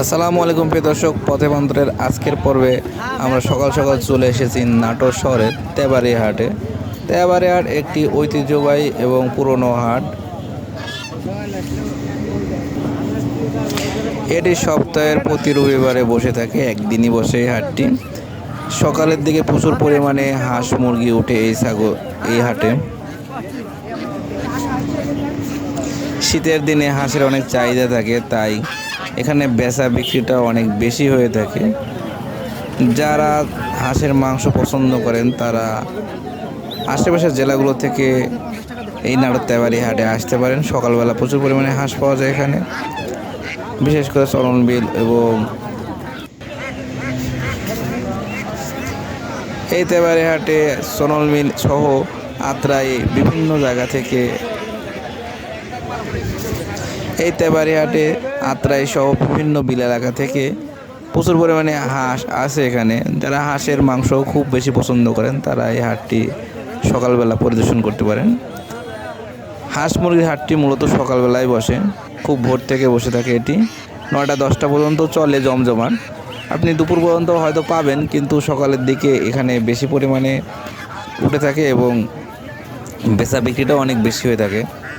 আসসালামু আলাইকুম প্রিয় দর্শক, পথে বন্দরের আজকের পর্বে আমরা সকাল সকাল চলে এসেছি নাটোর শহরের তেবারি হাটে। তেবারি হাট একটি ঐতিহ্যবাহী এবং পুরনো হাট। এটি সপ্তাহের প্রতি রবিবারে বসে থাকে, একদিনই বসে এই হাটটি। সকালের দিকে প্রচুর পরিমাণে হাঁস মুরগি উঠে এই ছাগল এই হাটে। শীতের দিনে হাঁসের অনেক চাহিদা থাকে, তাই এখানে বেচা বিক্রিটা অনেক বেশি হয়ে থাকে। যারা হাঁসের মাংস পছন্দ করেন, তারা আশেপাশের জেলাগুলো থেকে এই নাড়র তেবারি হাটে আসতে পারেন। সকালবেলা প্রচুর পরিমাণে হাঁস পাওয়া যায় এখানে। বিশেষ করে চরণবিল এবং এই তেবারি হাটে সোনল মিল সহ আত্রাই বিভিন্ন জায়গা থেকে এই তেবারি হাটে আত্রাই সহ বিভিন্ন বিল এলাকা থেকে প্রচুর পরিমাণে হাঁস আছে এখানে। যারা হাঁসের মাংস খুব বেশি পছন্দ করেন, তারা এই হাটটি সকালবেলা পরিদর্শন করতে পারেন। হাঁস মুরগির হাটটি মূলত সকালবেলায় বসে, খুব ভোর থেকে বসে থাকে এটি। নয়টা দশটা পর্যন্ত চলে জমজমাট। আপনি দুপুর পর্যন্ত হয়তো পাবেন, কিন্তু সকালের দিকে এখানে বেশি পরিমাণে উঠে থাকে এবং বেচা বিক্রিটাও অনেক বেশি হয়ে থাকে।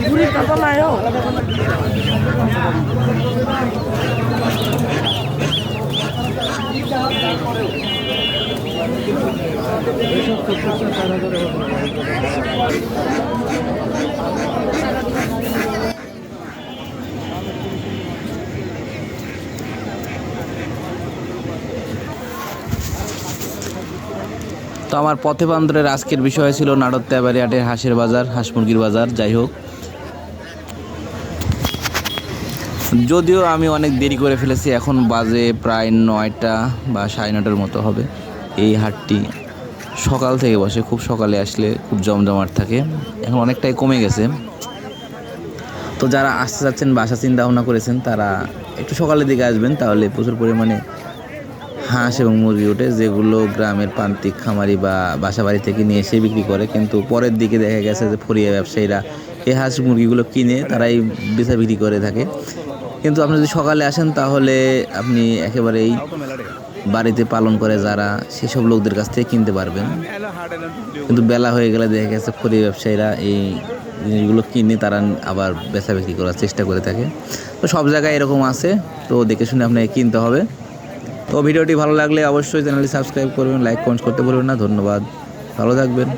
ঘুরির কপালায় এইসব করতে চান তো আমার পথে বান্দরের আজকের বিষয় ছিল নাড়র তেবারি হাটের হাঁসের বাজার, হাঁস মুরগির বাজার, যাই হোক। যদিও আমি অনেক দেরি করে ফেলেছি, এখন বাজে প্রায় নয়টা বা সাড়ে নটার মতো হবে। এই হাটটি সকাল থেকে বসে, খুব সকালে আসলে খুব জমজমাট থাকে। এখন অনেকটাই কমে গেছে। তো যারা আসতে যাচ্ছেন বাসা চিন্তা ভাবনা করেছেন, তারা একটু সকালের দিকে আসবেন, তাহলে প্রচুর পরিমাণে হাঁস এবং মুরগি ওঠে যেগুলো গ্রামের প্রান্তিক খামারি বা বাসা বাড়ি থেকে নিয়ে এসে বিক্রি করে, কিন্তু পরের দিকে দেখা গেছে যে ফরিয়া ব্যবসায়ীরা এই হাঁস মুরগিগুলো কিনে তারাই বেচা বিক্রি করে থাকে। কিন্তু আপনি যদি সকালে আসেন তাহলে আপনি একেবারেই বাড়িতে পালন করে যারা সেসব লোকদের কাছ থেকে কিনতে পারবেন। কিন্তু বেলা হয়ে গেলে দেখা গেছে ফরি ব্যবসায়ীরা এই জিনিসগুলো কিনে তারা আবার বেচা বিক্রি করার চেষ্টা করে থাকে। তো সব জায়গায় এরকম আছে, তো দেখে শুনে আপনাকে কিনতে হবে। তো ভিডিওটি ভালো লাগলে অবশ্যই চ্যানেলটি সাবস্ক্রাইব করবেন, লাইক কমেন্ট করতে ভুলবেন না। ধন্যবাদ। ভালো থাকবেন।